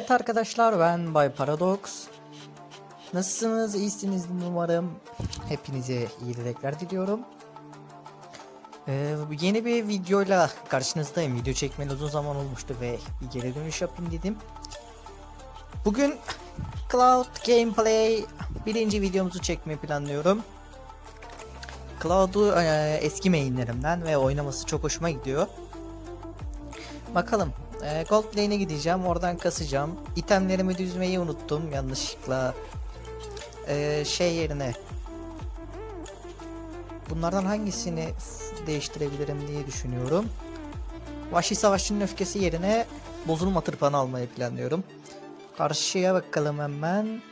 Evet arkadaşlar ben Bay Paradox. Nasılsınız? İyisiniz umarım. Hepinize iyi dilekler diliyorum. Ee, yeni bir videoyla karşınızdayım. Video çekmeli uzun zaman olmuştu ve bir geri dönüş yapayım dedim. Bugün Cloud Gameplay birinci videomuzu çekmeyi planlıyorum. Cloud'u e, eski mainlerimden ve oynaması çok hoşuma gidiyor. Bakalım. E, Gold Lane'e gideceğim. Oradan kasacağım. İtemlerimi düzmeyi unuttum yanlışlıkla. E, şey yerine. Bunlardan hangisini değiştirebilirim diye düşünüyorum. Vahşi Savaşçı'nın öfkesi yerine bozulma tırpanı almayı planlıyorum. Karşıya bakalım hemen.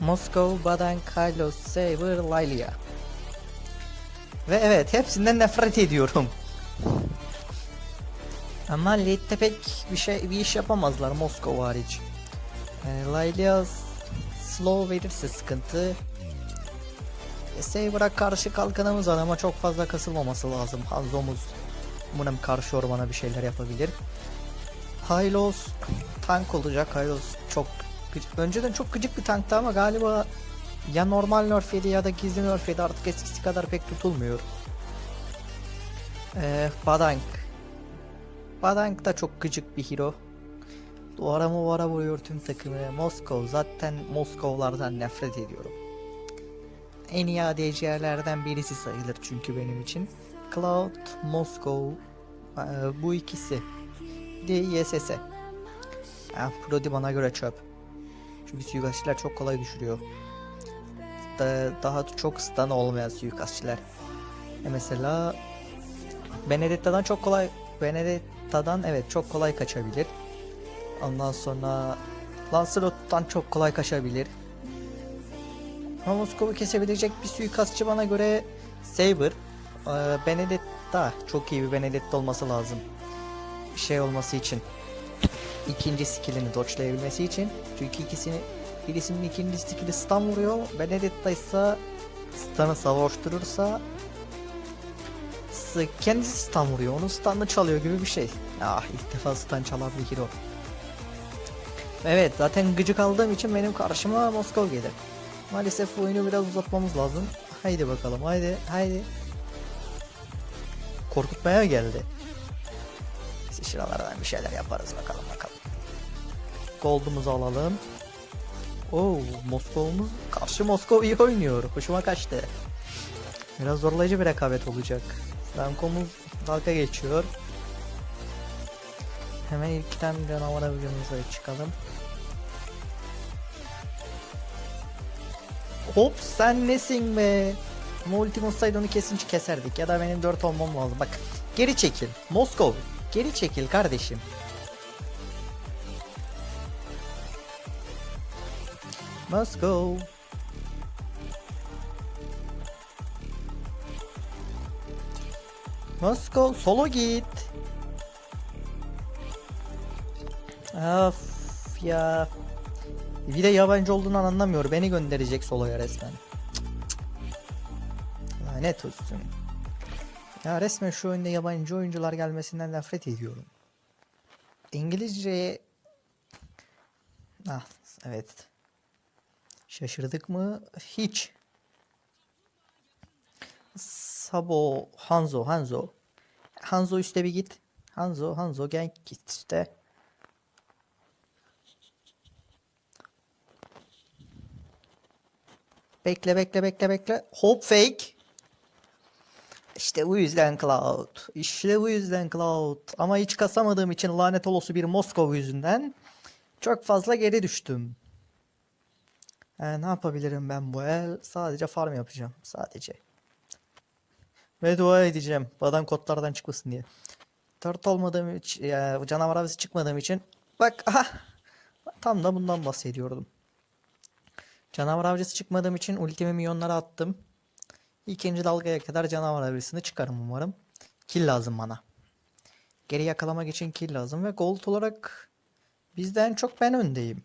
Moskov, Baden, Kylo, Saber, Lylia. Ve evet hepsinden nefret ediyorum. Ama late'de pek bir şey bir iş yapamazlar Moskova hariç. E, Lylia slow verirse sıkıntı. E, Saber'a karşı kalkanımız var ama çok fazla kasılmaması lazım. Hanzo'muz umarım karşı ormana bir şeyler yapabilir. Hylos tank olacak. Hylos çok önceden çok gıcık bir tanktı ama galiba ya normal nerf yedi ya da gizli nerf yedi artık eskisi kadar pek tutulmuyor. Ee, Badank. Badank da çok gıcık bir hero. Duvara muvara vuruyor tüm takımı. Moskov zaten Moskovlardan nefret ediyorum. En iyi ADC'lerden birisi sayılır çünkü benim için. Cloud, Moskov ee, bu ikisi. Bir de ISS. Ah, Brody bana göre çöp. Çünkü suikastçiler çok kolay düşürüyor. Da, daha çok stun olmayan suikastçiler. E mesela Benedetta'dan çok kolay Benedetta'dan evet çok kolay kaçabilir. Ondan sonra Lancelot'tan çok kolay kaçabilir. Ama Moskov'u kesebilecek bir suikastçı bana göre Saber. Ee, Benedetta çok iyi bir Benedetta olması lazım. Bir şey olması için. İkinci skillini dodge'layabilmesi için. Çünkü ikisini birisinin ikinci skilli stun vuruyor. Benedetta ise stun'ı savuşturursa s- kendisi stun vuruyor. Onun stun'ını çalıyor gibi bir şey. Ah ilk defa stun çalan bir hero. Evet zaten gıcık aldığım için benim karşıma Moskov gelir. Maalesef oyunu biraz uzatmamız lazım. Haydi bakalım haydi haydi. Korkutmaya geldi. Biz şuralardan bir şeyler yaparız bakalım bakalım. Gold'umuzu alalım. Oo, Moskov'umuz karşı Moskov iyi oynuyor. Hoşuma kaçtı. Biraz zorlayıcı bir rekabet olacak. Franco'muz dalga geçiyor. Hemen ilk tane canavar avcımıza çıkalım. Hop sen nesin be? Ama ultim olsaydı onu kesince keserdik. Ya da benim 4 olmam lazım. Bak geri çekil. Moskov. Geri çekil kardeşim. Moskov. Moskov solo git. Of ya. Bir de yabancı olduğunu anlamıyor. Beni gönderecek soloya resmen. Lanet olsun. Ya resmen şu oyunda yabancı oyuncular gelmesinden nefret ediyorum. İngilizce... Ah evet. Şaşırdık mı? Hiç. Sabo, Hanzo, Hanzo. Hanzo üste bir git. Hanzo, Hanzo gel git işte. Bekle bekle bekle bekle. Hop fake. İşte bu yüzden Cloud. İşte bu yüzden Cloud. Ama hiç kasamadığım için lanet olası bir Moskova yüzünden çok fazla geri düştüm. Ee, ne yapabilirim ben bu el? Sadece farm yapacağım. Sadece. Ve dua edeceğim. Badan kodlardan çıkmasın diye. Tört olmadığım için, ya, canavar avcısı çıkmadığım için. Bak aha. Tam da bundan bahsediyordum. Canavar avcısı çıkmadığım için ultimi milyonlara attım. İkinci dalgaya kadar canavar avcısını çıkarım umarım. Kill lazım bana. Geri yakalamak için kill lazım ve gold olarak bizden çok ben öndeyim.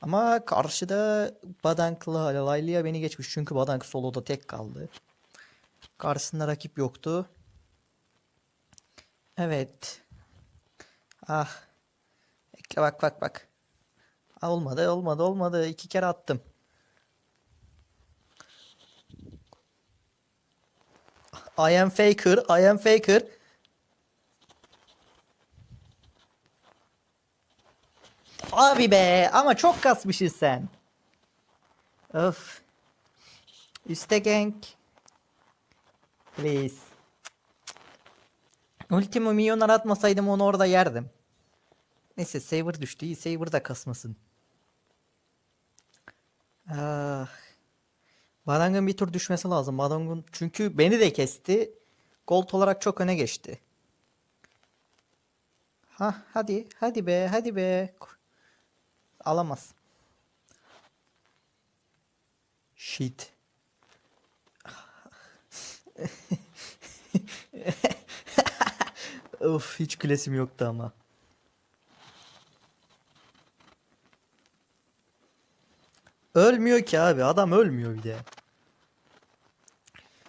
Ama karşıda Badank'la Laylia beni geçmiş çünkü Badank soloda tek kaldı. Karşısında rakip yoktu. Evet. Ah. Bak bak bak. Ha, olmadı olmadı olmadı. İki kere attım. I am faker. I am faker. Abi be ama çok kasmışsın sen. Of. Üste gank. Please. Ultimo milyon aratmasaydım onu orada yerdim. Neyse Saber düştü. İyi Saber da kasmasın. Ah. Badang'ın bir tur düşmesi lazım. Badang'ın çünkü beni de kesti. Gold olarak çok öne geçti. Ha hadi hadi be hadi be. Alamaz. Shit. of hiç gülesim yoktu ama. Ölmüyor ki abi. Adam ölmüyor bir de.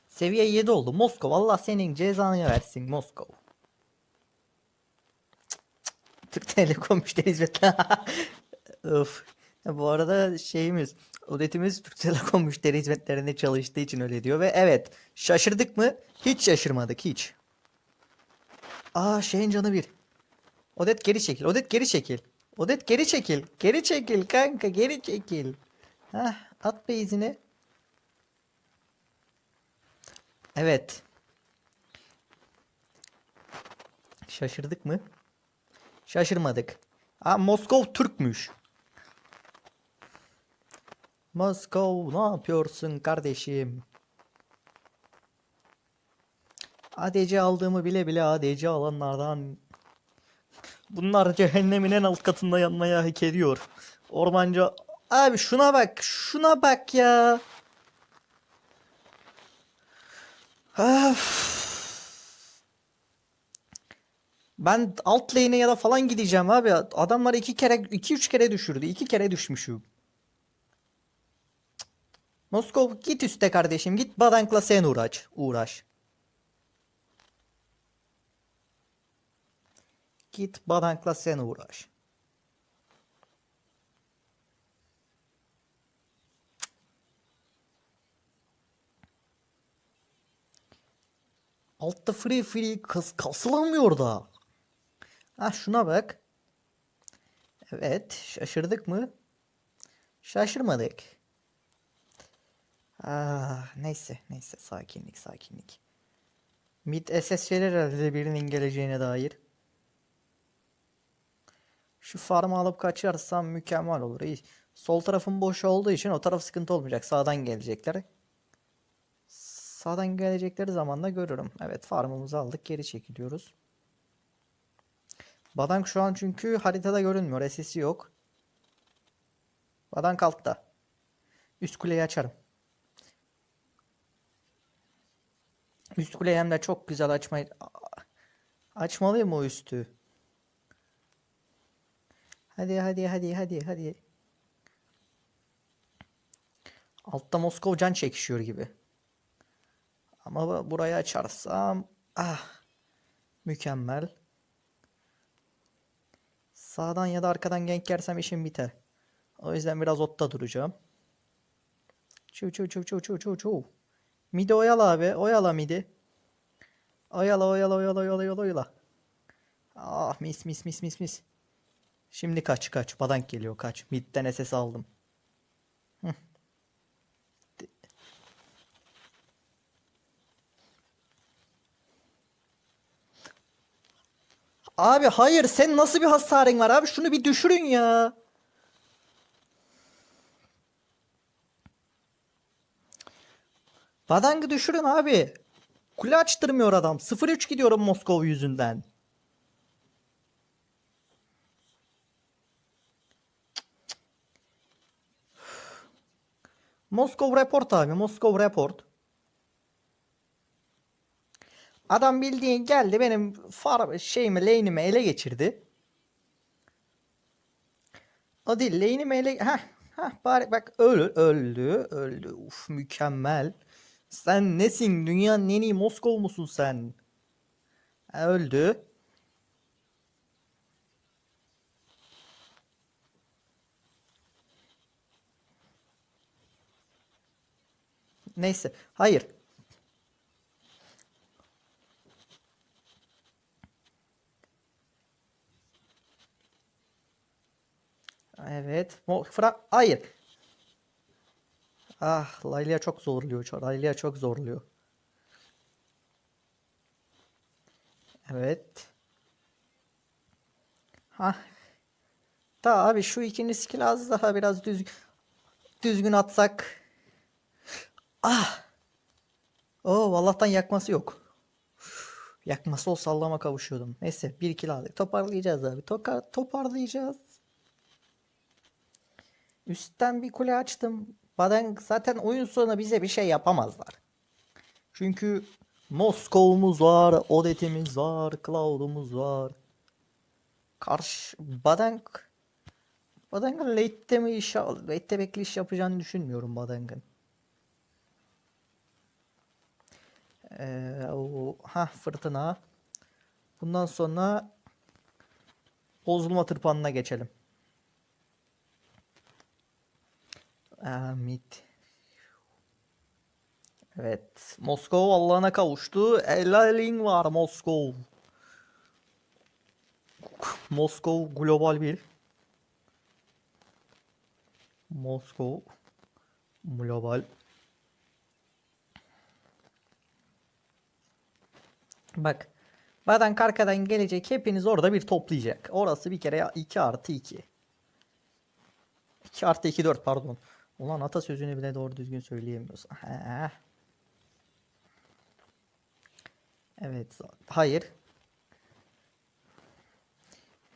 Seviye 7 oldu. Moskov. Allah senin cezanı versin Moskov. Türk Telekom müşteri hizmetleri. of. Ya Bu arada şeyimiz, odetimiz Türk Telekom müşteri hizmetlerinde çalıştığı için öyle diyor ve evet şaşırdık mı? Hiç şaşırmadık hiç. Aa şeyin canı bir. Odet geri çekil. Odet geri çekil. Odet geri çekil. Geri çekil kanka geri çekil. Heh, at be izini. Evet. Şaşırdık mı? Şaşırmadık. Aa, Moskov Türkmüş. Moskov ne yapıyorsun kardeşim? ADC aldığımı bile bile ADC alanlardan Bunlar cehennemin en alt katında yanmaya hak ediyor. Ormancı Abi şuna bak. Şuna bak ya. Öf. Ben alt lane'e ya da falan gideceğim abi. Adamlar iki kere iki üç kere düşürdü. iki kere düşmüşüm. Moskov git üste kardeşim. Git Badank'la sen uğraş. Uğraş. Git Badank'la sen uğraş. Altta free free kas kasılamıyor da. Ha şuna bak. Evet, şaşırdık mı? Şaşırmadık. Ah, neyse, neyse sakinlik, sakinlik. Mid SS verir herhalde birinin geleceğine dair. Şu farmı alıp kaçarsam mükemmel olur. İyi. Sol tarafım boş olduğu için o taraf sıkıntı olmayacak. Sağdan gelecekler. Sağdan gelecekleri zaman da görürüm. Evet farmımızı aldık. Geri çekiliyoruz. Badank şu an çünkü haritada görünmüyor. SS'i yok. Badank altta. Üst kuleyi açarım. Üst kuleyi hem de çok güzel açmayı... Açmalıyım o üstü. Hadi hadi hadi hadi hadi. Altta Moskov can çekişiyor gibi. Ama burayı açarsam ah mükemmel. Sağdan ya da arkadan gank yersem işim biter. O yüzden biraz otta duracağım. Çu çu çu çu çu çu çu. Midi oyala abi. Oyala midi. Oyala oyala oyala oyala oyala. Ah mis mis mis mis mis. Şimdi kaç kaç. Badank geliyor kaç. Midden SS aldım. Abi hayır sen nasıl bir hasarın var abi şunu bir düşürün ya. Badang'ı düşürün abi. Kule açtırmıyor adam. 0-3 gidiyorum Moskova yüzünden. Moskov report abi. Moskov report. Adam bildiğin geldi benim far şeyimi lane'imi ele geçirdi. O değil lane'imi ele... Heh, heh, bari bak öldü öldü öldü. Uf mükemmel. Sen nesin? Dünyanın en iyi Moskov musun sen? Öldü. Neyse. Hayır. Evet. Fra Hayır. Ah, Laylia çok zorluyor. Laylia çok zorluyor. Evet. Ha. Da abi şu ikinci skill az daha biraz düz düzgün atsak. Ah. Oo, Allah'tan yakması yok. Yakması o sallama kavuşuyordum. Neyse bir kill aldık. Toparlayacağız abi. Toka toparlayacağız. Üstten bir kule açtım. Baden zaten oyun sonu bize bir şey yapamazlar. Çünkü Moskov'umuz var, Odet'imiz var, Cloud'umuz var. Karşı Badenk Badenk'in late'de mi iş late'de bekleyiş yapacağını düşünmüyorum Badenk'in. Ee, o ha fırtına. Bundan sonra bozulma tırpanına geçelim. Mid. Evet. Moskova Allah'ına kavuştu. Helalin var Moskov. Moskov global bir. Moskov global. Bak. Baden Karka'dan gelecek. Hepiniz orada bir toplayacak. Orası bir kere 2 artı 2. 2 artı 2 4 pardon. Ulan atasözünü bile doğru düzgün söyleyemiyorsun. He. Evet. Hayır.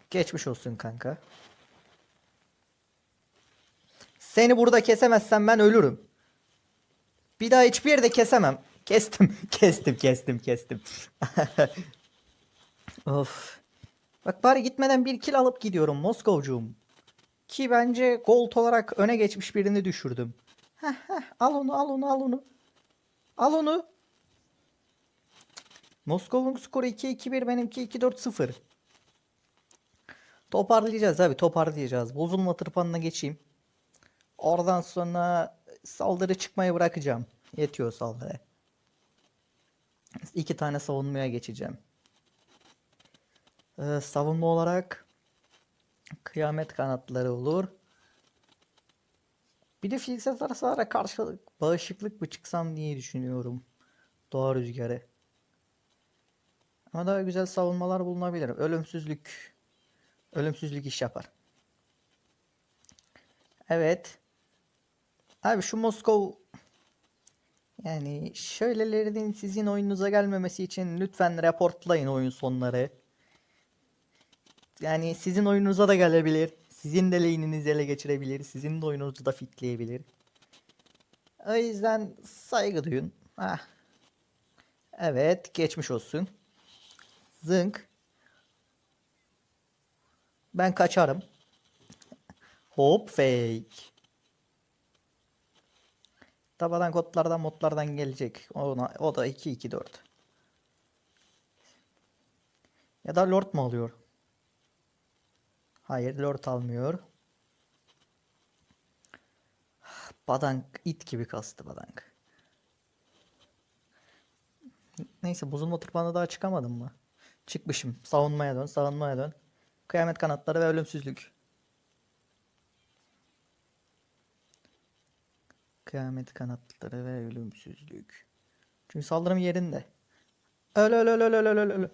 Geçmiş olsun kanka. Seni burada kesemezsem ben ölürüm. Bir daha hiçbir yerde kesemem. Kestim. Kestim kestim kestim. of. Bak bari gitmeden bir kill alıp gidiyorum Moskovcuğum. Ki bence gold olarak öne geçmiş birini düşürdüm. Heh, heh, al onu al onu al onu. Al onu. Moskov'un skoru 2-2-1 benimki 2-4-0. Toparlayacağız abi toparlayacağız. Bozulma tırpanına geçeyim. Oradan sonra saldırı çıkmayı bırakacağım. Yetiyor saldırı. İki tane savunmaya geçeceğim. Ee, savunma olarak kıyamet kanatları olur. Bir de fiziksel hasara karşı bağışıklık mı çıksam diye düşünüyorum. Doğa rüzgarı. Ama daha güzel savunmalar bulunabilir. Ölümsüzlük. Ölümsüzlük iş yapar. Evet. Abi şu Moskov yani şöylelerinin sizin oyununuza gelmemesi için lütfen reportlayın oyun sonları. Yani sizin oyununuza da gelebilir. Sizin de lane'inizi ele geçirebilir. Sizin de oyununuzu da fitleyebilir. O yüzden saygı duyun. Ah. Evet, geçmiş olsun. Zınk. Ben kaçarım. Hop fake. Tabadan kodlardan modlardan gelecek. Ona, o da 2 2 4. Ya da lord mu alıyor? Hayır lord almıyor. Badank it gibi kastı badank. Neyse bozulma tırpanı daha çıkamadım mı? Çıkmışım. Savunmaya dön, savunmaya dön. Kıyamet kanatları ve ölümsüzlük. Kıyamet kanatları ve ölümsüzlük. Çünkü saldırım yerinde. Öl öl öl öl öl öl öl.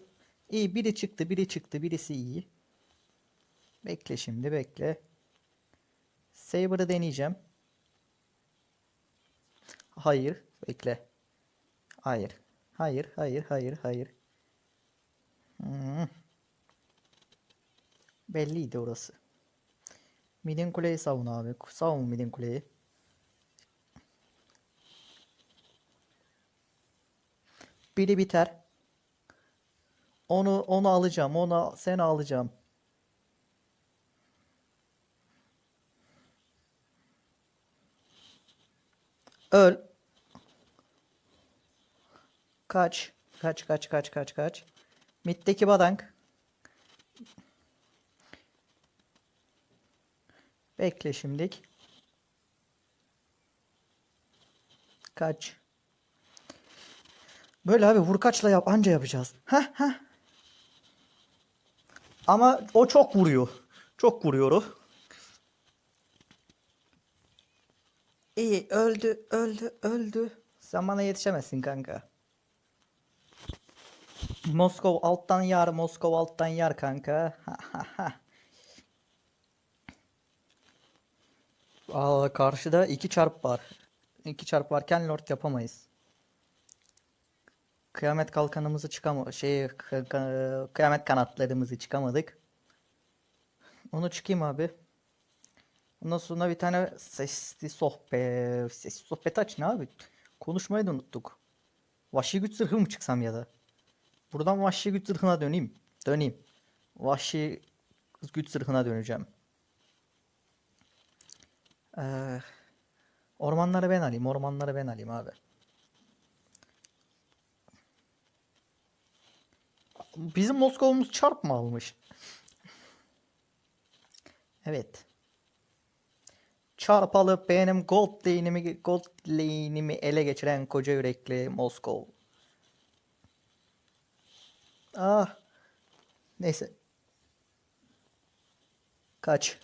İyi biri çıktı, biri çıktı, birisi iyi. Bekle şimdi bekle. Saber'ı deneyeceğim. Hayır, bekle. Hayır. Hayır, hayır, hayır, hayır. Hmm. Belliydi orası. Midin kuleyi savun abi. Savun midin kuleyi. Biri biter. Onu onu alacağım. Onu seni alacağım. Öl. Kaç. Kaç kaç kaç kaç kaç. Mid'deki badank. Bekle şimdilik. Kaç. Böyle abi vurkaçla yap anca yapacağız. Heh heh. Ama o çok vuruyor. Çok vuruyor o. İyi öldü öldü öldü. Sen bana yetişemezsin kanka. Moskov alttan yar, Moskov alttan yar kanka. Aa, karşıda iki çarp var. İki çarp varken lord yapamayız. Kıyamet kalkanımızı çıkama şey kı- kı- kıyamet kanatlarımızı çıkamadık. Onu çıkayım abi. Ondan sonra bir tane sesli sohbet, sesli sohbet aç ne abi? Konuşmayı da unuttuk. Vahşi güç zırhı mı çıksam ya da? Buradan vahşi güç zırhına döneyim. Döneyim. Vahşi güç zırhına döneceğim. Ee, ormanları ben alayım. Ormanları ben alayım abi. Bizim Moskova'mız çarp mı almış? Evet. Çarp alıp benim gold lane'imi gold lane'imi ele geçiren koca yürekli Moskov. Ah. Neyse. Kaç.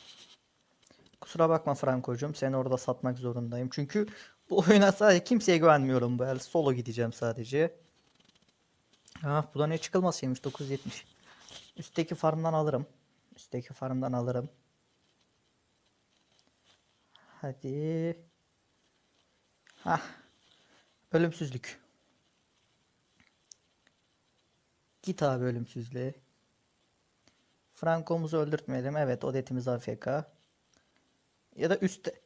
Kusura bakma Franco'cum. Seni orada satmak zorundayım. Çünkü bu oyuna sadece kimseye güvenmiyorum bu el. Solo gideceğim sadece. Ah bu da ne çıkılmasıymış 970. Üstteki farmdan alırım. Üstteki farmdan alırım. Hadi. Hah. Ölümsüzlük. Git abi ölümsüzlüğe. Franco'muzu öldürtmeyelim. Evet odetimiz AFK. Ya da üstte.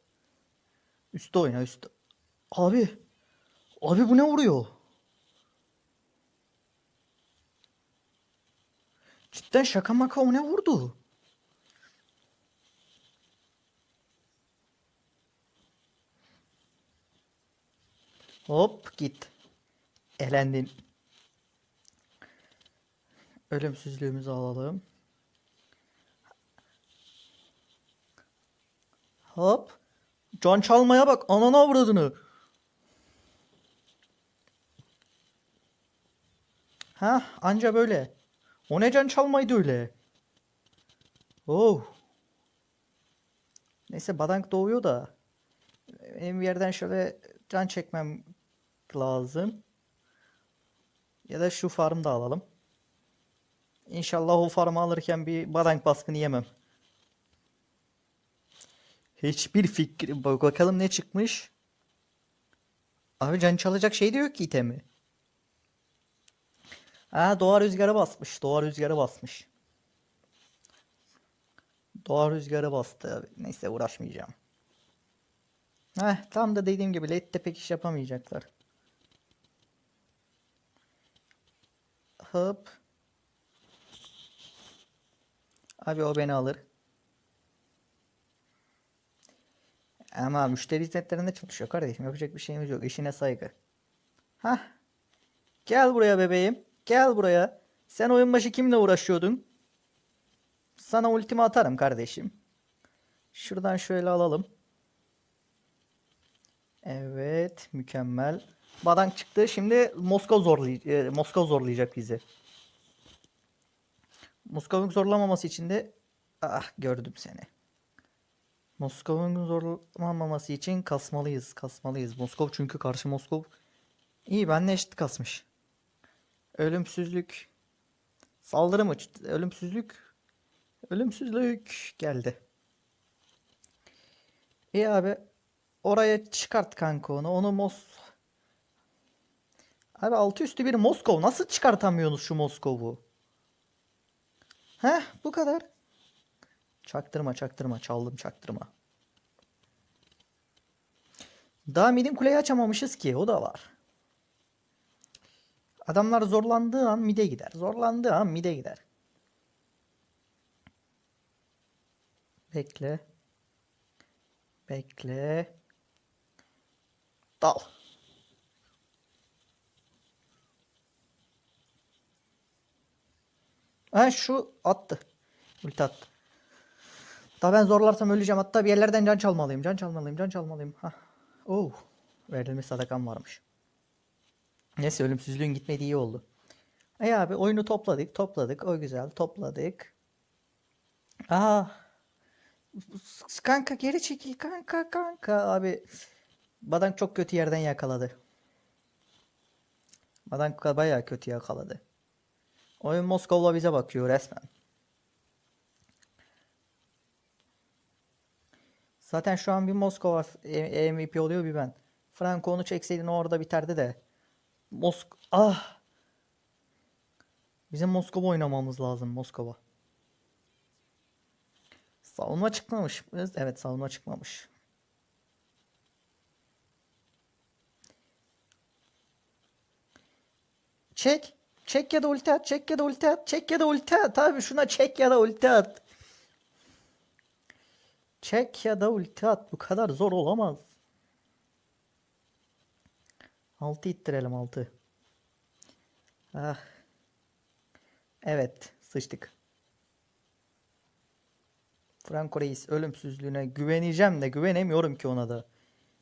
Üstte oyna üstte. Abi. Abi bu ne vuruyor? Cidden şaka maka o ne vurdu? Hop git. Elendin. Ölümsüzlüğümüzü alalım. Hop. Can çalmaya bak. Ananı avradını. Ha, anca böyle. O ne can çalmaydı öyle. Oh. Neyse Badank doğuyor da. Benim yerden şöyle can çekmem lazım. Ya da şu farmı da alalım. İnşallah o farmı alırken bir Badank baskını yemem. Hiçbir fikrim. Bak bakalım ne çıkmış. Abi can çalacak şey de yok ki itemi. Ha doğa rüzgarı basmış. Doğa rüzgarı basmış. Doğa rüzgarı bastı. Neyse uğraşmayacağım. Heh, tam da dediğim gibi late'de pek iş yapamayacaklar. Hop. Abi o beni alır. Ama müşteri hizmetlerinde çalışıyor kardeşim. Yapacak bir şeyimiz yok. İşine saygı. Hah. Gel buraya bebeğim. Gel buraya. Sen oyun başı kimle uğraşıyordun? Sana ultimi atarım kardeşim. Şuradan şöyle alalım. Evet, mükemmel. Badank çıktı. Şimdi Moskova zorlay Moskova zorlayacak bizi. Moskova'nın zorlamaması için de ah gördüm seni. Moskova'nın zorlamaması için kasmalıyız, kasmalıyız. Moskov çünkü karşı Moskov iyi benle eşit kasmış. Ölümsüzlük. Saldırı mı? Ölümsüzlük. Ölümsüzlük geldi. İyi abi. Oraya çıkart kanka onu. Onu Mos... Abi altı üstü bir Moskov. Nasıl çıkartamıyorsunuz şu Moskov'u? Heh bu kadar. Çaktırma çaktırma. Çaldım çaktırma. Daha midin kuleyi açamamışız ki. O da var. Adamlar zorlandığı an mide gider. Zorlandığı an mide gider. Bekle. Bekle. Dal. Ha şu attı. Ulti attı. Daha ben zorlarsam öleceğim. Hatta bir yerlerden can çalmalıyım. Can çalmalıyım. Can çalmalıyım. Ha. Oh. Verilmiş sadakam varmış. Neyse ölümsüzlüğün gitmediği iyi oldu. E abi oyunu topladık topladık o güzel topladık. Aa kanka geri çekil kanka kanka abi. Badan çok kötü yerden yakaladı. Badan bayağı kötü yakaladı. Oyun Moskov'la bize bakıyor resmen. Zaten şu an bir Moskova E- MVP oluyor bir ben. Franco onu çekseydin orada biterdi de. Mosk ah. Bizim Moskova oynamamız lazım Moskova. Savunma çıkmamış. Evet savunma çıkmamış. Çek. Çek ya da ulti at. Çek ya da ulti at. Çek ya da ulti at. Abi şuna çek ya da ulti at. Çek ya da ulti at. Bu kadar zor olamaz. 6 ittirelim 6. Ah. Evet. Sıçtık. Franco Reis ölümsüzlüğüne güveneceğim de güvenemiyorum ki ona da.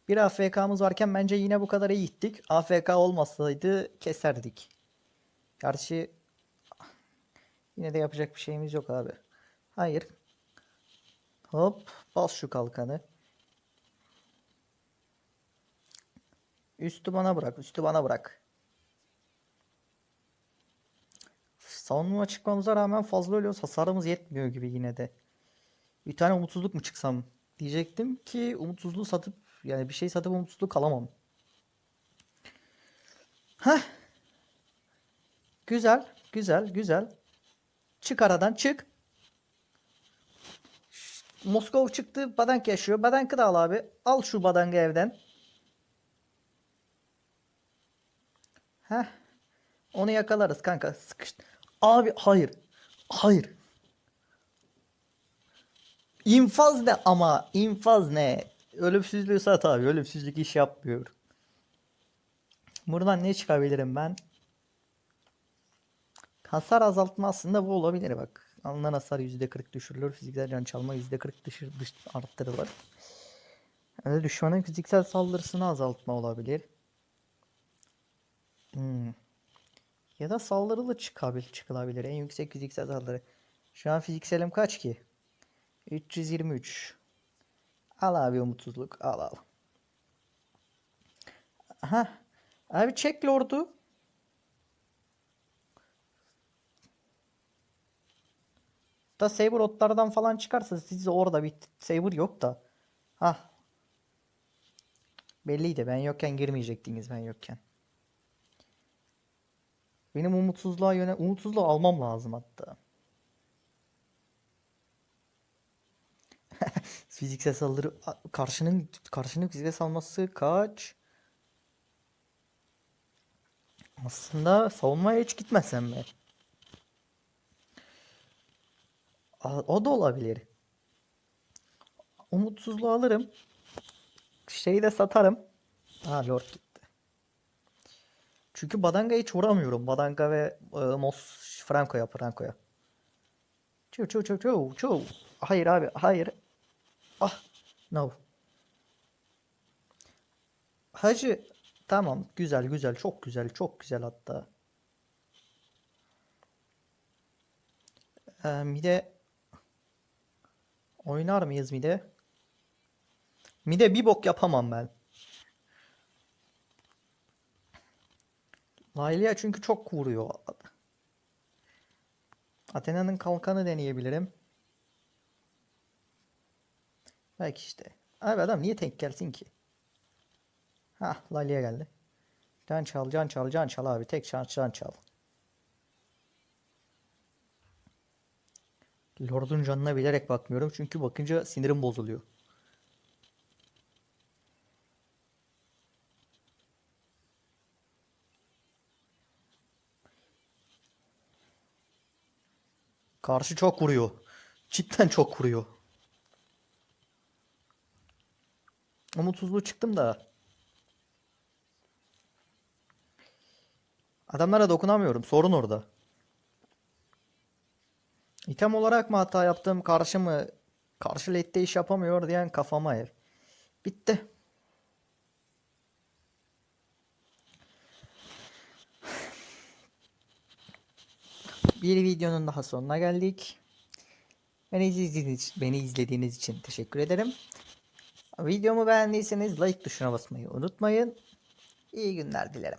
Bir AFK'mız varken bence yine bu kadar iyi gittik. AFK olmasaydı keserdik. Gerçi yine de yapacak bir şeyimiz yok abi. Hayır. Hop bas şu kalkanı. Üstü bana bırak. Üstü bana bırak. Savunma çıkmamıza rağmen fazla ölüyoruz. Hasarımız yetmiyor gibi yine de. Bir tane umutsuzluk mu çıksam diyecektim ki umutsuzluğu satıp yani bir şey satıp umutsuzluk alamam. Heh. Güzel, güzel, güzel. Çık aradan çık. Moskov çıktı. Badank yaşıyor. Badank'ı da al abi. Al şu Badank'ı evden. Heh. Onu yakalarız kanka. Sıkıştı. Abi hayır. Hayır. İnfaz ne ama infaz ne? Ölümsüzlüğü sat abi. Ölümsüzlük iş yapmıyor. Buradan ne çıkabilirim ben? Hasar azaltma aslında bu olabilir bak. Alınan hasar %40 düşürülür. Fiziksel can çalma %40 dışır, dış arttırılır. Yani düşmanın fiziksel saldırısını azaltma olabilir. Hmm. Ya da saldırılı çıkabil, çıkılabilir. En yüksek fiziksel saldırı. Şu an fizikselim kaç ki? 323. Al abi umutsuzluk. Al al. Aha. Abi çek lordu. Da Saber otlardan falan çıkarsa siz orada bir Saber yok da. Ha. Belliydi ben yokken girmeyecektiniz ben yokken. Benim umutsuzluğa yöne umutsuzluğu almam lazım hatta. Fiziksel saldırı karşının karşının fiziksel salması kaç? Aslında savunmaya hiç gitmesem mi? O da olabilir. Umutsuzluğu alırım. Şeyi de satarım. Ha Lord gitti. Çünkü Badanga hiç vuramıyorum. Badanga ve e, Mos Franco'ya Franco'ya. Çu çu çu çu çu. Hayır abi hayır. Ah no. Hacı tamam güzel güzel çok güzel çok güzel hatta. Ee, mide oynar mıyız mide? Mide bir bok yapamam ben. Laylia çünkü çok vuruyor. Athena'nın kalkanı deneyebilirim. Belki işte. Abi adam niye tek gelsin ki? Hah Laylia geldi. Can çal, can çal, can çal abi. Tek can, can çal. Lord'un canına bilerek bakmıyorum. Çünkü bakınca sinirim bozuluyor. Karşı çok vuruyor. Cidden çok vuruyor. Umutsuzluğu çıktım da. Adamlara dokunamıyorum. Sorun orada. E, İtem olarak mı hata yaptım karşı mı? Karşı late'de iş yapamıyor diyen kafama ev. Bitti. Bir videonun daha sonuna geldik. Beni izlediğiniz, beni izlediğiniz için teşekkür ederim. Videomu beğendiyseniz like tuşuna basmayı unutmayın. İyi günler dilerim.